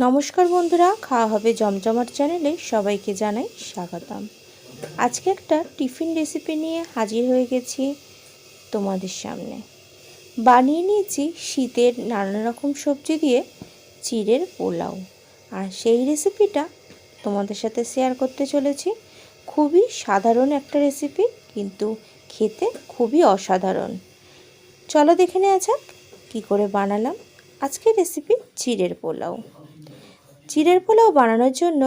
নমস্কার বন্ধুরা, খাওয়া হবে জমজমাট চ্যানেলে সবাইকে জানাই স্বাগতম। আজকে একটা টিফিন রেসিপি নিয়ে হাজির হয়ে গেছি তোমাদের সামনে। বানিয়ে নিয়েছি শীতের নানা রকম সবজি দিয়ে চিড়ের পোলাও। আর সেই রেসিপিটা তোমাদের সাথে শেয়ার করতে চলেছি। খুবই সাধারণ একটা রেসিপি, কিন্তু খেতে খুবই অসাধারণ। চলো দেখে নেওয়া যাক কী করে বানালাম আজকের রেসিপি চিড়ের পোলাও। চিড়ের পোলাও বানানোর জন্য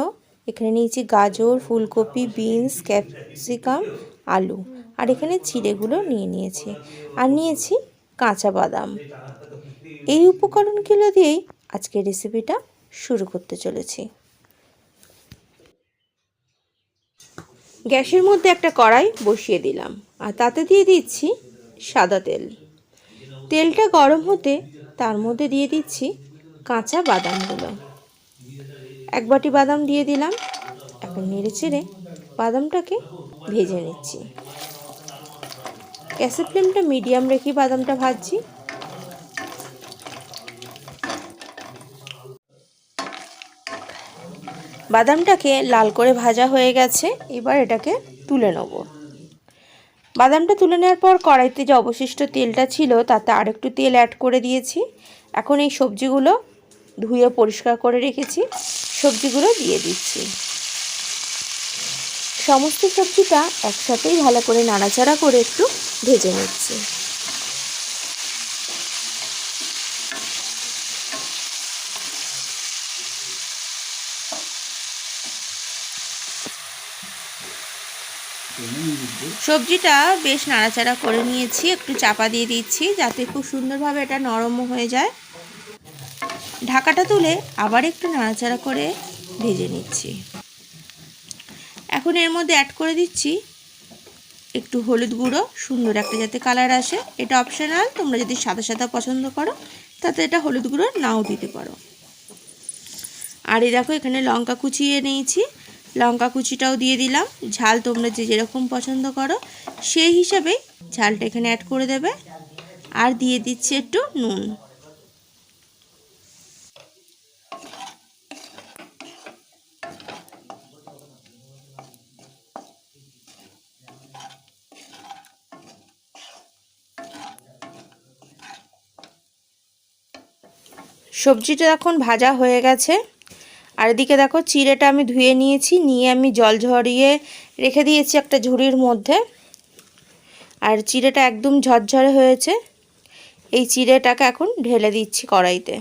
এখানে নিয়েছি গাজর, ফুলকপি, বিনস, ক্যাপসিকাম, আলু। আর এখানে চিড়েগুলো নিয়ে নিয়েছি। আর নিয়েছি কাঁচা বাদাম। এই উপকরণগুলো দিয়েই আজকের রেসিপিটা শুরু করতে চলেছি। গ্যাসের মধ্যে একটা কড়াই বসিয়ে দিলাম। আর তাতে দিয়ে দিচ্ছি সাদা তেল। তেলটা গরম হতে তার মধ্যে দিয়ে দিচ্ছি কাঁচা বাদামগুলো। এক বাটি বাদাম দিয়ে দিলাম। এখন নেড়ে চেড়ে বাদামটাকে ভেজে নিচ্ছি। গ্যাসের ফ্লেমটা মিডিয়াম রেখে বাদামটা ভাজছি। বাদামটাকে লাল করে ভাজা হয়ে গেছে, এবার এটাকে তুলে নেব। বাদামটা তুলে নেওয়ার পর কড়াইতে যে অবশিষ্ট তেলটা ছিল, তাতে আরেকটু তেল অ্যাড করে দিয়েছি। এখন এই সবজিগুলো ধুয়ে পরিষ্কার করে রেখেছি। সবজিগুলো দিয়ে দিচ্ছি। সমস্ত সবজিটা একসাথেই ভালো করে নাড়াচাড়া করে একটু ভেজে নিচ্ছি। সবজিটা বেশ নাড়াচাড়া করে নিয়েছি, একটু চাপা দিয়ে দিচ্ছি যাতে খুব সুন্দরভাবে এটা নরম হয়ে যায়। ঢাকাটা তুলে আবার একটু নাড়াচাড়া করে ভেজে নিচ্ছি। এখন এর মধ্যে অ্যাড করে দিচ্ছি একটু হলুদ গুঁড়ো, সুন্দর একটা যাতে কালার আসে। এটা অপশনাল তোমরা যদি সাদা সাদা পছন্দ করো, তাতে এটা হলুদ গুঁড়ো নাও দিতে পারো। আর এই দেখো, এখানে লঙ্কা কুচিয়ে নিয়েছি। লঙ্কা কুচিটাও দিয়ে দিলাম। ঝাল তোমরা যে যেরকম পছন্দ করো, সেই হিসাবে ঝালটা এখানে অ্যাড করে দেবে। আর দিয়ে দিচ্ছি একটু নুন। সবজিটা এখন ভাজা হয়ে গেছে। আর এদিকে দেখো চিড়েটা আমি ধুয়ে নিয়েছি, নিয়ে আমি জল ঝরিয়ে রেখে দিয়েছি একটা ঝুড়ির মধ্যে। আর চিড়েটা একদম ঝরঝরে হয়েছে। এই চিড়েটাকে এখন ঢেলে দিচ্ছি কড়াইতে।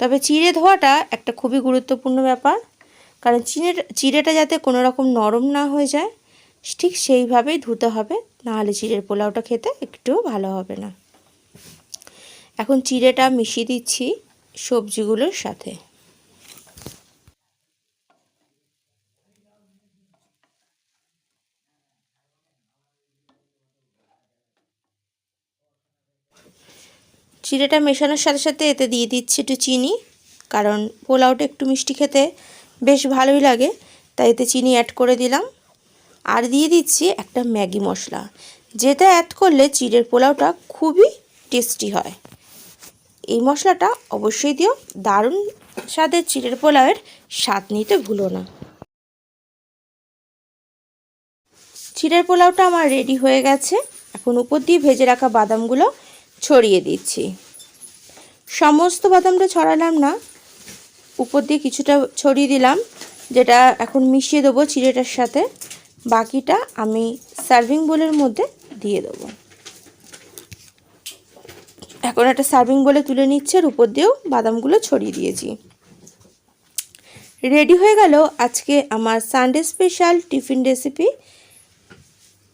তবে চিড়ে ধোয়াটা একটা খুবই গুরুত্বপূর্ণ ব্যাপার, কারণ চিড়ের, চিড়েটা যাতে কোনো রকম নরম না হয়ে যায়, ঠিক সেইভাবেই ধুতে হবে, নাহলে চিড়ের পোলাওটা খেতে একটুও ভালো হবে না। এখন চিড়েটা মিশিয়ে দিচ্ছি সবজিগুলোর সাথে। চিড়েটা মেশানোর সাথে সাথে এতে দিয়ে দিচ্ছি একটু চিনি, কারণ পোলাওটা একটু মিষ্টি খেতে বেশ ভালোই লাগে, তাই এতে চিনি অ্যাড করে দিলাম। আর দিয়ে দিচ্ছি একটা ম্যাগি মশলা, যেটা অ্যাড করলে চিড়ের পোলাওটা খুবই টেস্টি হয়। এই মশলাটা অবশ্যই দিও। দারুণ স্বাদের চিড়ের পোলাওয়ের স্বাদ নিতে ভুলো না। চিড়ের পোলাওটা আমার রেডি হয়ে গেছে। এখন উপর দিয়ে ভেজে রাখা বাদামগুলো ছড়িয়ে দিচ্ছি। সমস্ত বাদামটা ছড়ালাম না। উপর দিয়ে কিছুটা ছড়িয়ে দিলাম, যেটা এখন মিশিয়ে দেবো চিড়েটার সাথে। বাকিটা আমি সার্ভিং বোলের মধ্যে দিয়ে দেবো। এখন একটা সার্ভিং বলে তুলে নিচ্ছে আর উপর দিয়েও বাদামগুলো ছড়িয়ে দিয়েছি। রেডি হয়ে গেল আজকে আমার সানডে স্পেশাল টিফিন রেসিপি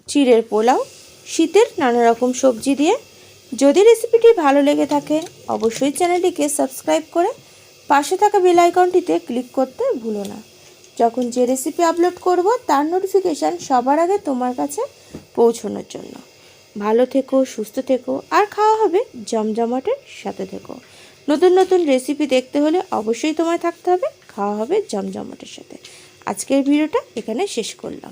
চিড়ের পোলাও, শীতের নানা রকম সবজি দিয়ে। যদি রেসিপিটি ভালো লেগে থাকে, অবশ্যই চ্যানেলটিকে সাবস্ক্রাইব করে পাশে থাকা বেল আইকনটিতে ক্লিক করতে ভুলো না। যখন যে রেসিপি আপলোড করব, তার নোটিফিকেশান সবার আগে তোমার কাছে পৌঁছানোর জন্য। ভালো থেকো, সুস্থ থেকো আর খাওয়া হবে জমজমাটের সাথে থেকো। নতুন নতুন রেসিপি দেখতে হলে অবশ্যই তোমায় থাকতে হবে, খাওয়া হবে জমজমাটের সাথে। আজকের ভিডিওটা এখানে শেষ করলাম।